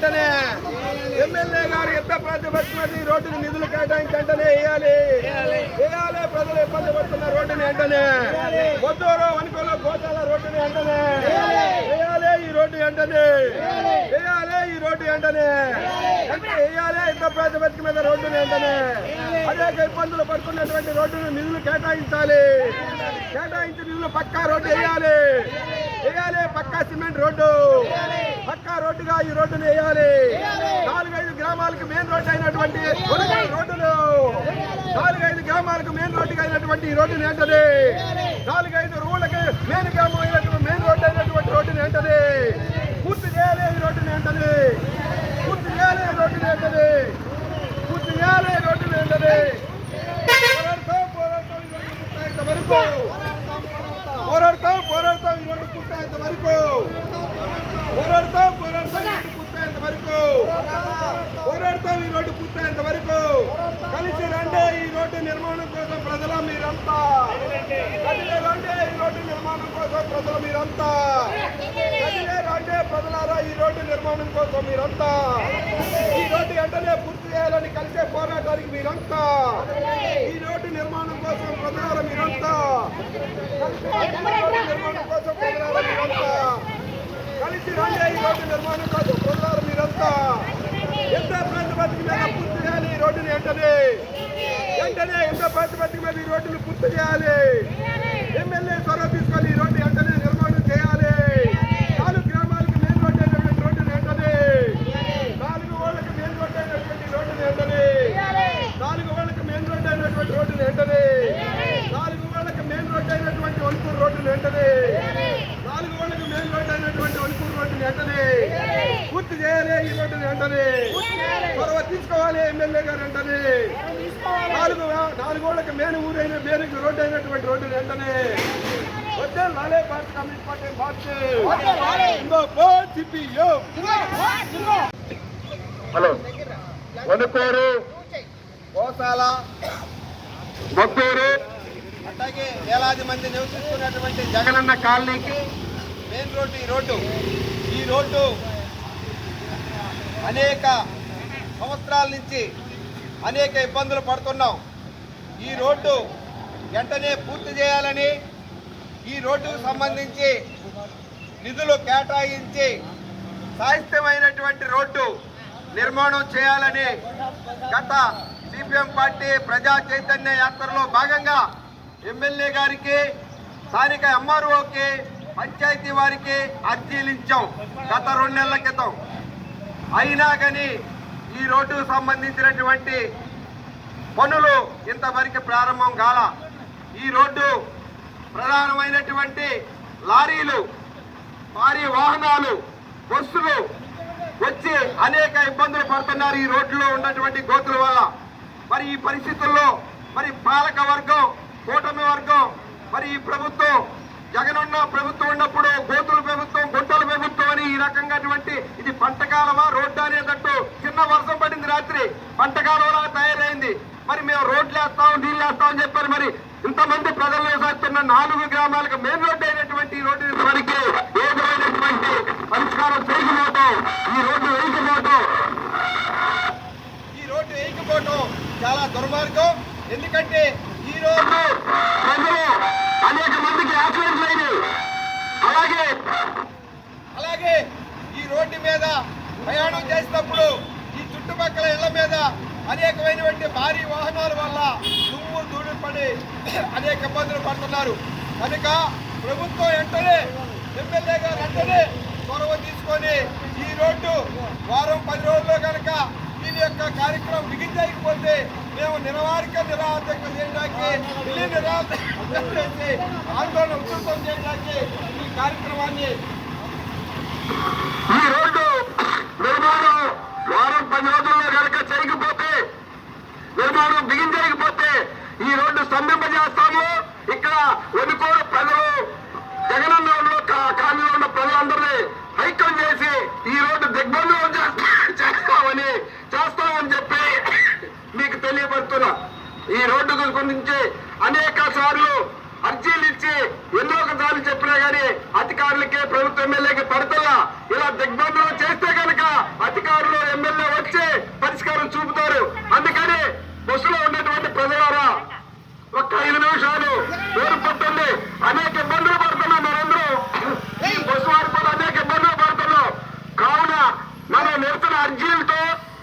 వెంటనే ఎమ్మెల్యే గారు ప్రాతిపదికన ఈ రోడ్డుని నిధులు కేటాయించి వెంటనే వేయాలి? వేయాలి. ప్రజలు ఇబ్బంది పడుతున్న రోడ్డుని వెంటనే. కొత్తూరు వనుకోలో గోచాల రోడ్డుని వెంటనే. వేయాలి. ఈ రోడ్డు వెంటనే. వేయాలి. ఈ రోడ్డు వెంటనే. అంటే వేయాలి యుద్ధ ప్రాతిపదిక మీద రోడ్డుని వెంటనే. అనేక ఇబ్బందులు పడుతున్నటువంటి రోడ్డును నిధులు కేటాయించాలి. కేటాయించి నిధులు పక్కా రోడ్డు వేయాలి. వేయాలి పక్కా సిమెంట్ రోడ్డు. పక్కా రోడ్డుగా ఈ రోడ్డును వేయాలి. నాలుగైదు గ్రామాలకు మెయిన్ రోడ్డు అయినటువంటి రోడ్డులు. నాలుగైదు గ్రామాలకు మెయిన్ రోడ్డుగా అయినటువంటి ఈ రోడ్డుని ఏంటది నాలుగైదు రూళ్ళకి మెయిన్ గ్రామం అయినటువంటి మెయిన్ రోడ్డు అయినటువంటి రోడ్డుని ఏంటది పూర్తి చేయాలి ఈ రోడ్డుని ఏంటది పూర్తి చేయాలి ఈ రోడ్డుని ఏంటది పూర్తి చేయాలి ఈ రోడ్డుని ఏంటది పోరాడతాం పోరాడతాం ఈ రోడ్డు పూర్తయ్యేంత వరకు పోరాడతాం పోరాడతాం ఈ రోడ్డు పూర్తయ్యేంత వరకు పోరాడతాం పోరాడతాం ఈ రోడ్డు పూర్తయ్యేంత వరకు పోరాడతాం ఈ రోడ్డు పూర్తయ్యేంత వరకు కలిసి రండి ఈ రోడ్డు నిర్మాణం కోసం ప్రజల మీరంతా కలిసి రండి ఈ రోడ్డు నిర్మాణం కోసం ప్రజలు మీరంతా. అంటే ప్రజలారా ఈ రోడ్డు నిర్మాణం కోసం మీరంతా. ఈ రోడ్డు వెంటనే పూర్తి చేయాలని కలిసే పోరాటానికి మీరంతా. ఈ రోడ్డు నిర్మాణం కోసం ప్రజలారా మీరంతా. కలిసి రండి ఈ రోడ్డు నిర్మాణం కోసం ప్రజలారా మీరంతా. కలిసి రండి ఈ రోడ్డు నిర్మాణం కోసం ప్రజలారా మీరంతా. ఎంత ప్రాతిపదిక మీద పూర్తి చేయాలి ఈ రోడ్డుని వెంటనే? వెంటనే ఎంత ప్రాతిపదిక మీద ఈ రోడ్డును పూర్తి చేయాలి? ఎమ్మెల్యే త్వరగా తీసుకొని ఈ రోడ్డు వెంటనే నిర్మాణం చేయాలి నాలుగు గ్రామాలకు మెయిన్ రోడ్డు అయినటువంటి రోడ్డుని వెంటనే నాలుగు వాళ్ళకి మెయిన్ రోడ్డు అయినటువంటి రోడ్డుని వెంటనే నాలుగు వాళ్ళకి మెయిన్ రోడ్డు అయినటువంటి రోడ్డుని వెంటనే నాలుగు వాళ్ళకి మెయిన్ రోడ్డు అయినటువంటి వణుకూరు రోడ్డుని వెంటనే నాలుగు వాళ్ళకి మెయిన్ రోడ్డు అయినటువంటి వణుకూరు రోడ్డుని వెంటనే పూర్తి చేయాలి ఈ రోడ్డుని వెంటనే చొరవ తీసుకోవాలి ఎమ్మెల్యే గారు వెంటనే నాలుగు నాలుగు వాళ్ళకి మేను ఊరైన మేనుకి రోడ్డు అయినటువంటి రోడ్డుని వెంటనే వచ్చే లాలే పార్టీ కమ్యూనిస్ట్ పార్టీ సిపియో. హలో. వణుకూరు గోశాల. మొత్తూరు అట్లాగే వేలాది మంది నివసిస్తున్నటువంటి జగన్ జగనన్న కాలనీకి. మెయిన్ రోడ్డు ఈ రోడ్డు. ఈ రోడ్డు అనేక సంవత్సరాల నుంచి అనేక ఇబ్బందులు పడుతున్నాం. ఈ రోడ్డు వెంటనే పూర్తి చేయాలని ఈ రోడ్డుకు సంబంధించి నిధులు కేటాయించి సాహిత్యమైనటువంటి రోడ్డు నిర్మాణం చేయాలని గత సిపిఎం పార్టీ ప్రజా చైతన్య యాత్రలో భాగంగా ఎమ్మెల్యే గారికి స్థానిక ఎంఆర్ఓకి పంచాయతీ వారికి అర్జీలు ఇచ్చాం గత రెండు నెలల క్రితం. అయినా కానీ ఈ రోడ్డుకు సంబంధించినటువంటి పనులు ఇంతవరకు ప్రారంభం కాల ఈ రోడ్డు ప్రధానమైనటువంటి లారీలు భారీ వాహనాలు బస్సులు వచ్చి అనేక ఇబ్బందులు పడుతున్నారు ఈ రోడ్లో ఉన్నటువంటి గోతుల వల్ల. మరి ఈ పరిస్థితుల్లో మరి పాలక వర్గం కూటమి వర్గం మరి ఈ ప్రభుత్వం జగనున్న ప్రభుత్వం ఉన్నప్పుడు గోతుల ప్రభుత్వం గుంటల ప్రభుత్వం అని ఈ రకంగాటువంటి ఇది పంటకాలమా రోడ్డు అనేటట్టు చిన్న వర్షం పడింది రాత్రి. పంటకాలంలా మరి మేము రోడ్లు వేస్తాం నీళ్ళు వేస్తాం అని చెప్పారు మరి. ఇంతమంది ప్రజలు వేసేస్తున్న నాలుగు గ్రామాలకు మెయిన్ రోడ్డు అయినటువంటి రోడ్డు వరకు ఏ విధమైనటువంటి పరిష్కారం చేయకపోవటం ఈ రోడ్డు వేయకపోవటం. ఈ రోడ్డు వేయకపోవటం చాలా దుర్మార్గం. ఎందుకంటే ఈ రోజు ప్రజలు అనేక మందికి యాక్సిడెంట్లు అయినాయి. అలాగే అలాగే ఈ రోడ్డు మీద ప్రయాణం చేసినప్పుడు ఈ చుట్టుపక్కల ఇళ్ళ మీద అనేకమైనటువంటి భారీ వాహనాల వల్ల దుమ్ము దూడు పడి అనేక ఇబ్బందులు పడుతున్నారు. కనుక ప్రభుత్వం వెంటనే ఎమ్మెల్యే గారు వెంటనే చొరవ తీసుకొని ఈ రోడ్డు వారం పది రోజుల్లో కనుక దీని యొక్క కార్యక్రమం బిగించకపోతే మేము నిరవారిక నిరాధక చేయడానికి ఢిల్లీ ఆందోళన ఉధృతం చేయడానికి ఈ కార్యక్రమాన్ని ఈ రోడ్డు వారం పది రోజులు కనుక చేయకపోతే నిర్మాణం బిగించకపోతే ఈ రోడ్డు స్తంభింపజేస్తాము ఇక్కడ వణుకోరు ప్రజలు జగనన్నలో కాలనీలో ఉన్న ప్రజలందరినీ ఐక్యం చేసి ఈ రోడ్డు దిగ్బంధనం చేస్తా- చేస్తామని చేస్తామని చెప్పి మీకు తెలియపరుస్తున్నా ఈ రోడ్డు గురించి అనేక సార్లు అర్జీలు ఇచ్చి ఎన్నో ఒకసార్లు చెప్పినా గానీ అధికారులకి ప్రభుత్వ ఎమ్మెల్యేకి పడతల్లా ఇలా దిగ్బంధనం చేస్తే కనుక అధికారులు ఎమ్మెల్యే వచ్చి పరిష్కారం చూపుతారు అందుకని బస్సులో ఉన్నటువంటి ప్రజలారా ఒక్క ఐదు నిమిషాలు పేరు పట్టండి అనేక ఇబ్బందులు పడుతున్నాం మనందరూ ఈ బస్సు వారిపై అనేక ఇబ్బందులు పడుతున్నాం కావున మనం నిరసన అర్జీలతో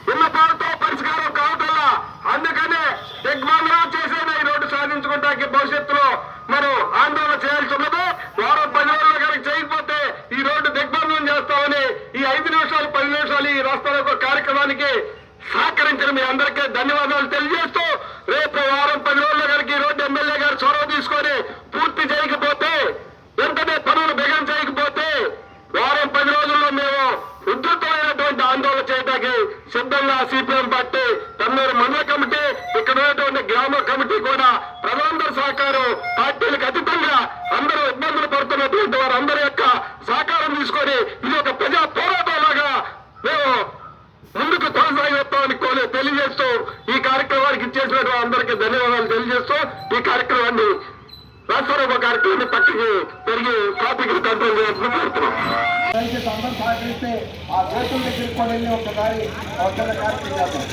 విన్నపాలతో పరిష్కారం కావటల్లా అందుకనే దిగ్బంధనం చేసేది ఈ రోడ్డు సాధించుకుంటానికి భవిష్యత్తులో మనం ఆందోళన చేయాల్సి ఉన్నది వారం పది రోజుల్లో కనుక చేయకపోతే ఈ రోడ్డు దిగ్బంధనం చేస్తామని ఈ ఐదు నిమిషాలు పది నిమిషాలు ఈ కార్యక్రమానికి సహకరించిన మీ అందరికీ ధన్యవాదాలు తెలియజేస్తూ రేపు వారం పది రోజుల గారికి ఈ రోడ్డు ఎమ్మెల్యే గారు చొరవ తీసుకొని పూర్తి చేయకపోతే వెంటనే పనులు బిగం చేయకపోతే వారం పది రోజుల్లో మేము ఉధృతమైనటువంటి ఆందోళన చేయడానికి సిద్ధంగా సిపిఎం పార్టీ తన్నూరు మండల కమిటీ కొనసాగిస్తామని తెలియజేస్తూ ఈ కార్యక్రమానికి ఇచ్చేసినటువంటి అందరికీ ధన్యవాదాలు తెలియజేస్తూ ఈ కార్యక్రమాన్ని రాష్ట్రరూప కార్యక్రమాన్ని పక్కకి పెరిగి కాపీకి కంట్రోల్ చేయాలని కోరుతున్నాం. దయచేసి అందరూ సహకరిస్తే ఆ దేశం దగ్గరికి కూడా వెళ్ళి ఒకసారి ఒక కార్యక్రమం చేద్దాం.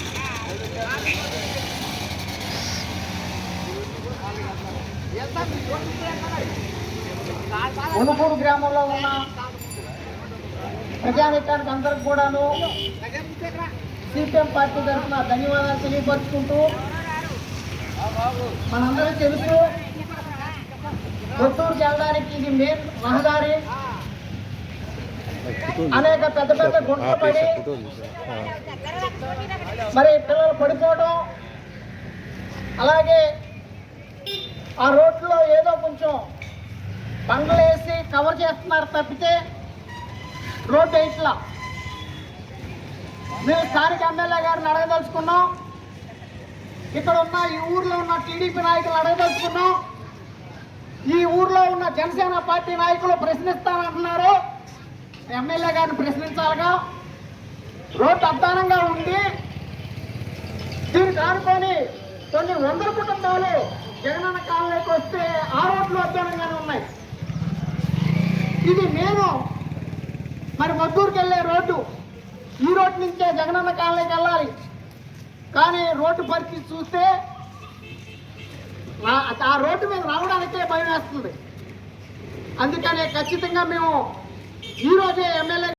ఉనుపూరు గ్రామంలో ఉన్న ప్రజానికానికి అందరికి కూడాను సిపిఎం పార్టీ తరఫున ధన్యవాదాలు తెలియపరుచుకుంటూ మనందరూ తెలుసు కొత్తూరుకి వెళ్ళడానికి ఇది మెయిన్ రహదారి. అనేక పెద్ద పెద్ద గుంటలు పడి మరి పిల్లలు పడిపోవడం అలాగే ఆ రోడ్లో ఏదో కొంచెం బండ్లు వేసి కవర్ చేస్తున్నారు తప్పితే రోడ్డు ఇట్లా. మేము స్థానిక ఎమ్మెల్యే గారిని అడగదలుచుకున్నాం. ఇక్కడ ఉన్న ఈ ఊర్లో ఉన్న టీడీపీ నాయకులు అడగదలుచుకున్నాం. ఈ ఊర్లో ఉన్న జనసేన పార్టీ నాయకులు ప్రశ్నిస్తానంటున్నారు. ఎమ్మెల్యే గారిని ప్రశ్నించాలిగా. రోడ్డు అద్దానంగా ఉంది. దీనికి ఆనుకొని కొన్ని వందల కుటుంబాలు జగనన్న కాలనీకి వస్తే ఆ రోడ్లు అద్దానంగానే ఉన్నాయి. ఇది నేను మరి మద్దూరుకి వెళ్ళే రోడ్డు. ఈ రోడ్డు నుంచే జగనన్న కాలనీకి వెళ్ళాలి. కానీ రోడ్డు పరిస్థితి చూస్తే ఆ రోడ్డు మీద రావడానికే భయం వేస్తుంది. అందుకనే ఖచ్చితంగా మేము ఈరోజే ఎమ్మెల్యే